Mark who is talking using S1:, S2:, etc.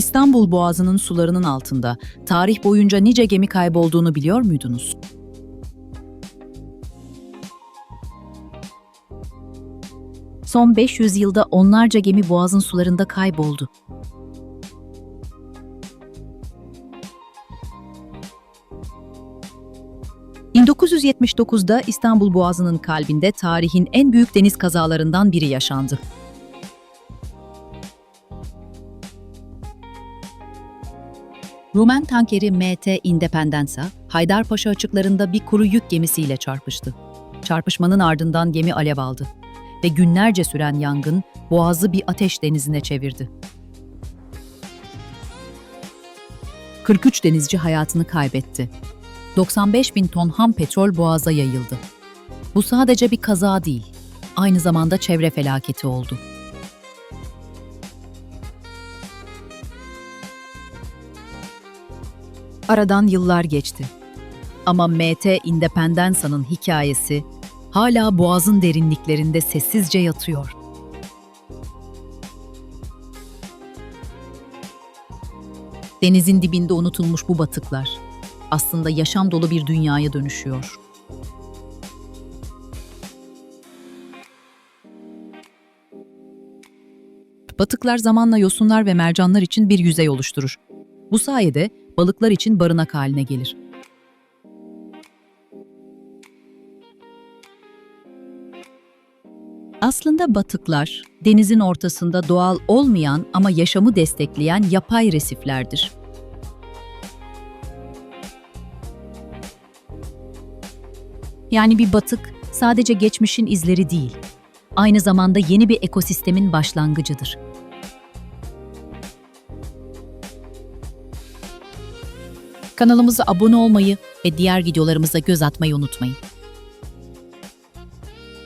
S1: İstanbul Boğazı'nın sularının altında tarih boyunca nice gemi kaybolduğunu biliyor muydunuz? Son 500 yılda onlarca gemi Boğaz'ın sularında kayboldu. ...1979'da İstanbul Boğazı'nın kalbinde tarihin en büyük deniz kazalarından biri yaşandı. Rumen tankeri MT Independenza, Haydarpaşa açıklarında bir kuru yük gemisiyle çarpıştı. Çarpışmanın ardından gemi alev aldı ve günlerce süren yangın boğazı bir ateş denizine çevirdi. 43 denizci hayatını kaybetti. 95 bin ton ham petrol boğaza yayıldı. Bu sadece bir kaza değil, aynı zamanda çevre felaketi oldu. Aradan yıllar geçti. Ama MT Independenza'nın hikayesi hala boğazın derinliklerinde sessizce yatıyor. Denizin dibinde unutulmuş bu batıklar aslında yaşam dolu bir dünyaya dönüşüyor. Batıklar zamanla yosunlar ve mercanlar için bir yüzey oluşturur. Bu sayede balıklar için barınak haline gelir. Aslında batıklar, denizin ortasında doğal olmayan ama yaşamı destekleyen yapay resiflerdir. Yani bir batık sadece geçmişin izleri değil, aynı zamanda yeni bir ekosistemin başlangıcıdır. Kanalımıza abone olmayı ve diğer videolarımıza göz atmayı unutmayın.